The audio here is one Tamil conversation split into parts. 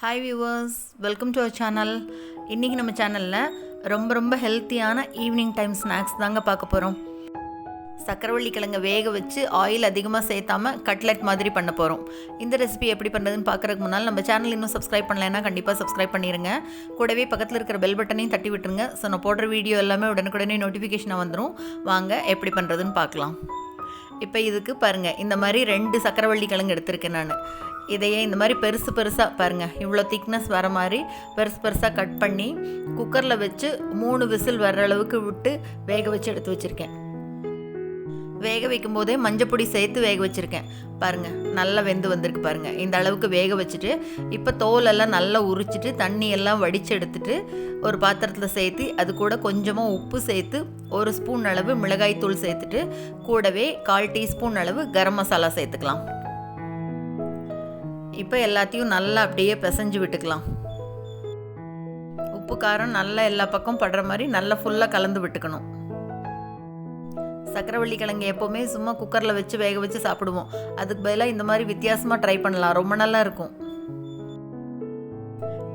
Hi viewers welcome to our channel இன்றைக்கி நம்ம சேனலில் ரொம்ப ரொம்ப ஹெல்த்தியான ஈவினிங் டைம் ஸ்நாக்ஸ் தாங்க பார்க்க போகிறோம் சக்கரவள்ளி கிழங்க வேக வச்சு ஆயில் அதிகமாக சேர்த்தாம கட்லெட் மாதிரி பண்ண போகிறோம் இந்த ரெசிபி எப்படி பண்ணுறதுன்னு பார்க்குறதுக்கு முன்னால் நம்ம சேனல் இன்னும் சப்ஸ்கிரைப் பண்ணலைன்னா கண்டிப்பாக சப்ஸ்கிரைப் பண்ணிடுங்க கூடவே பக்கத்தில் இருக்கிற பெல் பட்டனையும் தட்டி விட்டுருங்க. ஸோ நான் போடுற வீடியோ எல்லாமே உடனுக்குடனே நோட்டிஃபிகேஷனாக வந்துடும் வாங்க எப்படி பண்ணுறதுன்னு பார்க்கலாம். இப்போ இதுக்கு பாருங்கள் இந்த மாதிரி ரெண்டு சக்கரவள்ளி கிழங்கு எடுத்திருக்கேன் நான். இதையே இந்த மாதிரி பெருசு பெருசாக பாருங்கள் இவ்வளோ திக்னஸ் வர மாதிரி பெருசு பெருசாக கட் பண்ணி குக்கரில் வச்சு மூணு விசில் வர்ற அளவுக்கு விட்டு வேக வச்சு எடுத்து வச்சுருக்கேன். வேக வைக்கும் போதே மஞ்சப்பொடி சேர்த்து வேக வச்சுருக்கேன். பாருங்கள் நல்லா வெந்து வந்திருக்கு பாருங்கள் இந்த அளவுக்கு வேக வச்சுட்டு இப்போ தோலெல்லாம் நல்லா உரிச்சிட்டு தண்ணியெல்லாம் வடித்து எடுத்துட்டு ஒரு பாத்திரத்தில் சேர்த்து அது கூட கொஞ்சமாக உப்பு சேர்த்து ஒரு ஸ்பூன் அளவு மிளகாய் தூள் சேர்த்துட்டு கூடவே கால் டீஸ்பூன் அளவு கரம் மசாலா சேர்த்துக்கலாம். இப்போ எல்லாத்தையும் நல்லா அப்படியே பிசைஞ்சு விட்டுக்கலாம். உப்பு காரம் நல்லா எல்லா பக்கம் படுற மாதிரி நல்லா ஃபுல்லாக கலந்து விட்டுக்கணும். சக்கரவள்ளி கிழங்கு எப்போவுமே சும்மா குக்கரில் வச்சு வேக வச்சு சாப்பிடுவோம். அதுக்கு பதிலாக இந்த மாதிரி வித்தியாசமாக ட்ரை பண்ணலாம். ரொம்ப நல்லா இருக்கும்.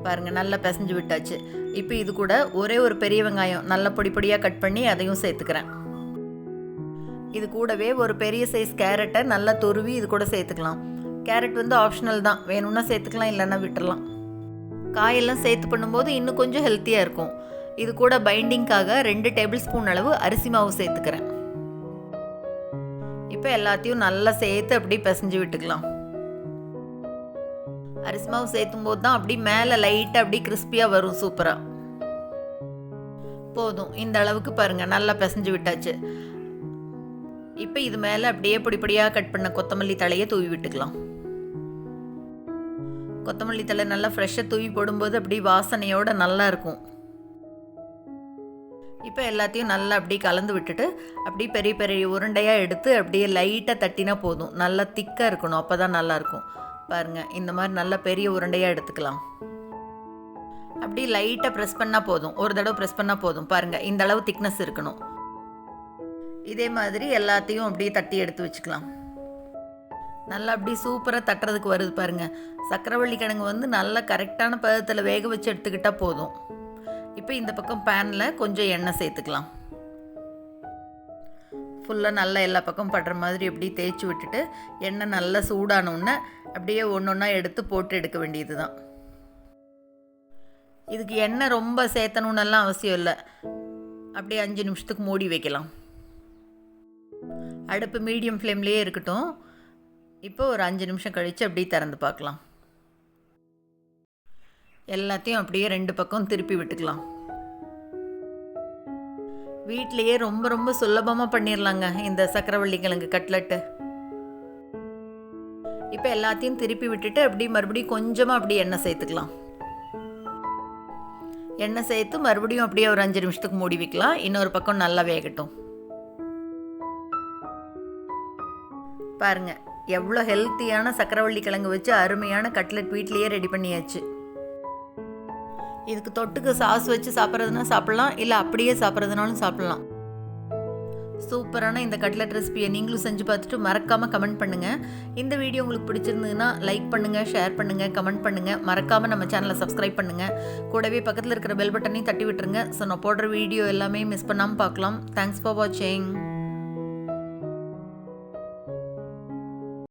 பாருங்க நல்லா பிசைஞ்சு விட்டாச்சு. இப்போ இது கூட ஒரே ஒரு பெரிய வெங்காயம். நல்லா பொடி பொடியாக கட் பண்ணி அதையும் சேர்த்துக்கிறேன். இது கூடவே ஒரு பெரிய சைஸ் கேரட்டை நல்லா துருவி இது கூட சேர்த்துக்கலாம். கேரட் வந்து ஆப்ஷனல் தான். வேணும்னா சேர்த்துக்கலாம் இல்லைன்னா விட்டுறலாம். காயெல்லாம் சேர்த்து பண்ணும்போது இன்னும் கொஞ்சம் ஹெல்த்தியாக இருக்கும். இது கூட பைண்டிங்காக ரெண்டு டேபிள் ஸ்பூன் அளவு அரிசி மாவு சேர்த்துக்கிறேன். இப்போ எல்லாத்தையும் நல்லா சேர்த்து அப்படி பிசைஞ்சு விட்டுக்கலாம். அரிசி மாவு சேர்த்தும் போது தான் அப்படி மேலே லைட்டாக அப்படி கிறிஸ்பியாக வரும் சூப்பராக போதும். இந்த அளவுக்கு பாருங்கள் நல்லா பிசைஞ்சு விட்டாச்சு. இப்போ இது மேலே அப்படியே பொடி பொடியாக கட் பண்ண கொத்தமல்லி தலையை தூவி விட்டுக்கலாம். கொத்தமல்லி தலை நல்லா ஃப்ரெஷ்ஷாக தூவி போடும்போது அப்படி வாசனையோடு நல்லா இருக்கும். இப்போ எல்லாத்தையும் நல்லா அப்படி கலந்து விட்டுட்டு அப்படி பெரிய பெரிய உருண்டையாக எடுத்து அப்படியே லைட்டாக தட்டினா போதும். நல்லா திக்காக இருக்கணும். அப்போ தான் நல்லாயிருக்கும் பாருங்கள் இந்த மாதிரி நல்லா பெரிய உருண்டையாக எடுத்துக்கலாம். அப்படி லைட்டாக ப்ரெஸ் பண்ணால் போதும். ஒரு தடவை ப்ரெஸ் பண்ணால் போதும். பாருங்கள் இந்த அளவு திக்னஸ் இருக்கணும். இதே மாதிரி எல்லாத்தையும் அப்படியே தட்டி எடுத்து வச்சுக்கலாம். நல்லா அப்படி சூப்பராக தட்டுறதுக்கு வருது பாருங்கள் சக்கரவள்ளி கிழங்கு வந்து நல்லா கரெக்டான பதத்தில் வேக வச்சு எடுத்துக்கிட்டால் போதும். இப்போ இந்த பக்கம் பேனில் கொஞ்சம் எண்ணெய் சேர்த்துக்கலாம். ஃபுல்லாக நல்லா எல்லா பக்கம் படுற மாதிரி அப்படியே தேய்ச்சி விட்டுட்டு எண்ணெய் நல்லா சூடானோடனே அப்படியே ஒன்று ஒன்றா எடுத்து போட்டு எடுக்க வேண்டியது தான் இதுக்கு எண்ணெய் ரொம்ப சேர்த்தணுன்னெல்லாம் அவசியம் இல்லை. அப்படியே அஞ்சு நிமிஷத்துக்கு மூடி வைக்கலாம். அடுப்பு மீடியம் ஃப்ளேம்லேயே இருக்கட்டும். இப்போ ஒரு அஞ்சு நிமிஷம் கழித்து அப்படியே திறந்து பார்க்கலாம். எல்லாத்தையும் அப்படியே ரெண்டு பக்கம் திருப்பி விட்டுக்கலாம். வீட்லேயே ரொம்ப ரொம்ப சுலபமாக பண்ணிடலாங்க இந்த சக்கரவள்ளி கிழங்கு கட்லெட்டு. இப்போ எல்லாத்தையும் திருப்பி விட்டுட்டு அப்படி மறுபடியும் கொஞ்சமாக அப்படி எண்ணெய் சேர்த்துக்கலாம். எண்ணெய் சேர்த்து மறுபடியும் அப்படியே ஒரு அஞ்சு நிமிஷத்துக்கு மூடி வைக்கலாம் இன்னொரு பக்கம் நல்லா வேகட்டும். பாருங்கள் எவ்வளோ ஹெல்த்தியான சக்கரவள்ளி கிழங்கு வச்சு அருமையான கட்லெட் வீட்லேயே ரெடி பண்ணியாச்சு. இதுக்கு தொட்டுக்கு சாஸ் வச்சு சாப்பிட்றதுனா சாப்பிட்லாம் இல்லை அப்படியே சாப்பிட்றதுனாலும் சாப்பிட்லாம். சூப்பரான இந்த கட்லெட் ரெசிபியை நீங்களும் செஞ்சு பார்த்துட்டு மறக்காமல் கமெண்ட் பண்ணுங்கள் இந்த வீடியோ உங்களுக்கு பிடிச்சிருந்ததுன்னா லைக் பண்ணுங்கள் ஷேர் பண்ணுங்கள் கமெண்ட் பண்ணுங்கள் மறக்காமல் நம்ம சேனலை சப்ஸ்கிரைப் பண்ணுங்கள் கூடவே பக்கத்தில் இருக்கிற பெல் பட்டனையும் தட்டி விட்டுருங்க. ஸோ நான் போடுற வீடியோ எல்லாமே மிஸ் பண்ணாமல் பார்க்கலாம். தேங்க்ஸ் ஃபார் வாட்சிங்